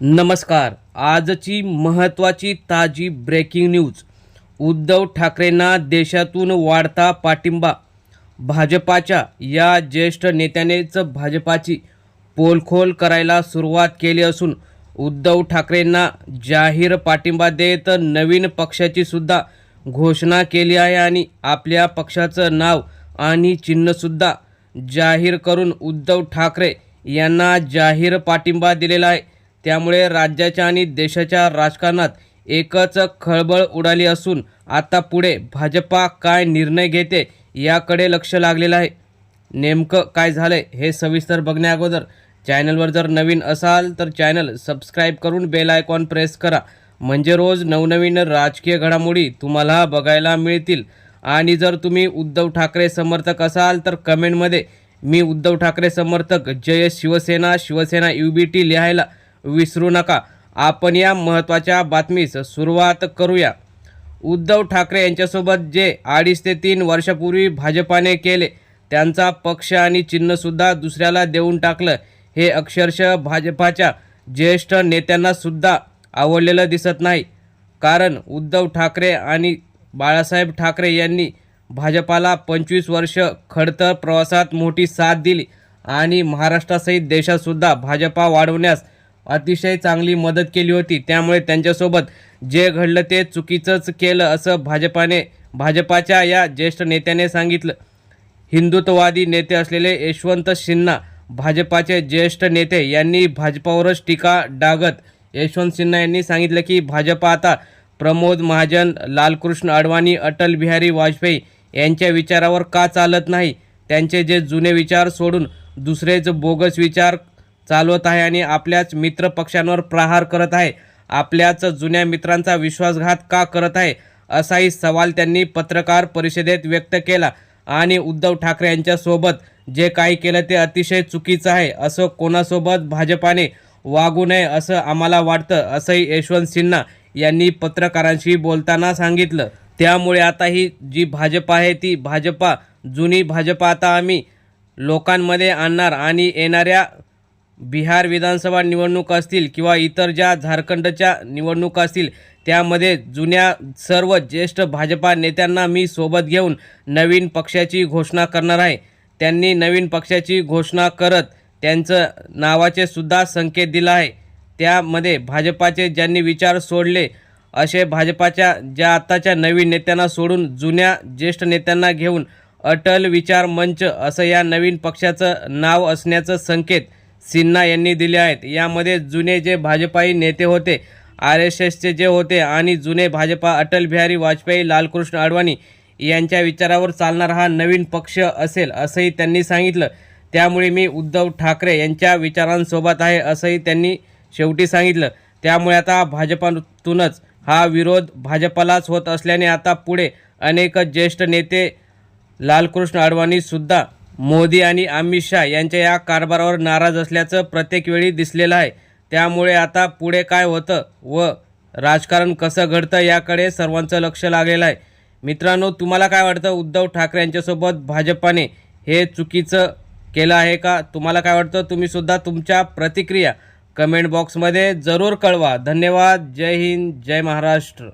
नमस्कार. आजची महत्त्वाची ताजी ब्रेकिंग न्यूज उद्धव ठाकरेंना देशातून वाढता पाठिंबा. भाजपाच्या या ज्येष्ठ नेत्यानेच भाजपाची पोलखोल करायला सुरुवात केली असून उद्धव ठाकरेंना जाहीर पाठिंबा देत नवीन पक्षाची सुद्धा घोषणा केली आहे आणि आपल्या पक्षाचं नाव आणि चिन्हसुद्धा जाहीर करून उद्धव ठाकरे यांना जाहीर पाठिंबा दिलेला आहे. त्यामुळे राज्याच्या आणि देशाच्या राजकारणात एकच खळबळ उडाली असून आता पुढे भाजपा काय निर्णय घेते याकडे लक्ष लागलेलं आहे. नेमकं काय झालंय हे सविस्तर बघण्या अगोदर चॅनलवर जर नवीन असाल तर चॅनल सबस्क्राईब करून बेल आयकॉन प्रेस करा. म्हणजे रोज नवनवीन राजकीय घडामोडी तुम्हाला बघायला मिळतील. आणि जर तुम्ही उद्धव ठाकरे समर्थक असाल तर कमेंटमध्ये मी उद्धव ठाकरे समर्थक जय Shiv Sena Shiv Sena U B T लिहायला विसरू नका. आपण या महत्त्वाच्या बातमीस सुरुवात करूया. उद्धव ठाकरे यांच्यासोबत जे अडीच ते तीन वर्षापूर्वी भाजपाने केले त्यांचा पक्ष आणि चिन्हसुद्धा दुसऱ्याला देऊन टाकलं. हे अक्षरशः भाजपाच्या ज्येष्ठ नेत्यांनासुद्धा आवडलेलं दिसत नाही. कारण उद्धव ठाकरे आणि बाळासाहेब ठाकरे यांनी भाजपाला पंचवीस वर्ष खडतर प्रवासात मोठी साथ दिली आणि महाराष्ट्रासहित देशातसुद्धा भाजपा वाढवण्यास अतिशय चांगली मदत केली होती. त्यामुळे त्यांच्यासोबत जे घडलं ते चुकीचंच केलं असं भाजपाने भाजपाच्या या ज्येष्ठ नेत्याने सांगितलं. हिंदुत्ववादी नेते असलेले यशवंत सिन्हा भाजपाचे ज्येष्ठ नेते यांनी भाजपावरच टीका डागत यशवंत सिन्हा यांनी सांगितलं की भाजपा आता प्रमोद महाजन लालकृष्ण अडवाणी अटल बिहारी वाजपेयी यांच्या विचारावर का चालत नाही? त्यांचे जे जुने विचार सोडून दुसरेच बोगस विचार चालवत आहे आणि आपल्याच मित्र पक्षांवर प्रहार करत आहे. आपल्याच जुन्या मित्रांचा विश्वासघात का करत आहे? असाही सवाल त्यांनी पत्रकार परिषदेत व्यक्त केला. आणि उद्धव ठाकरे यांच्यासोबत जे काही केलं ते अतिशय चुकीचं आहे. असं कोणासोबत भाजपाने वागू नये असं आम्हाला वाटतं असंही यशवंत सिन्हा यांनी पत्रकारांशी बोलताना सांगितलं. त्यामुळे आता ही जी भाजपा आहे ती भाजपा जुनी भाजपा आता आम्ही लोकांमध्ये आणणार आणि येणाऱ्या बिहार विधानसभा निवडणूक असतील किंवा इतर ज्या झारखंडच्या निवडणुका असतील त्यामध्ये जुन्या सर्व ज्येष्ठ भाजपा नेत्यांना मी सोबत घेऊन नवीन पक्षाची घोषणा करणार आहे. त्यांनी नवीन पक्षाची घोषणा करत त्यांचं नावाचे सुद्धा संकेत दिला आहे. त्यामध्ये भाजपाचे ज्यांनी विचार सोडले असे भाजपाच्या ज्या आत्ताच्या नवीन नेत्यांना सोडून जुन्या ज्येष्ठ नेत्यांना घेऊन अटल विचार मंच असं या नवीन पक्षाचं नाव असण्याचं संकेत सिन्हा यांनी दिले आहेत. यामध्ये जुने जे भाजपाई नेते होते आर एस एसचे जे होते आणि जुने भाजपा अटल बिहारी वाजपेयी लालकृष्ण अडवाणी यांच्या विचारावर चालणारा हा नवीन पक्ष असेल असंही त्यांनी सांगितलं. त्यामुळे मी उद्धव ठाकरे यांच्या विचारांसोबत आहे असंही त्यांनी शेवटी सांगितलं. त्यामुळे आता भाजपातूनच हा विरोध भाजपालाच होत असल्याने आता पुढे अनेक ज्येष्ठ नेते लालकृष्ण अडवाणीसुद्धा मोदी आणि अमित शहा यांच्या या कारभारावर नाराज असल्याचं प्रत्येक वेळी दिसलेलं आहे. त्यामुळे आता पुढे काय होतं व राजकारण कसं घडतं याकडे सर्वांचं लक्ष लागलेलं आहे. मित्रांनो तुम्हाला काय वाटतं? उद्धव ठाकरे यांच्यासोबत भाजपाने हे चुकीचं केलं आहे का? तुम्हाला काय वाटतं? तुम्हीसुद्धा तुमच्या प्रतिक्रिया कमेंट बॉक्समध्ये जरूर कळवा. धन्यवाद. जय हिंद. जय महाराष्ट्र.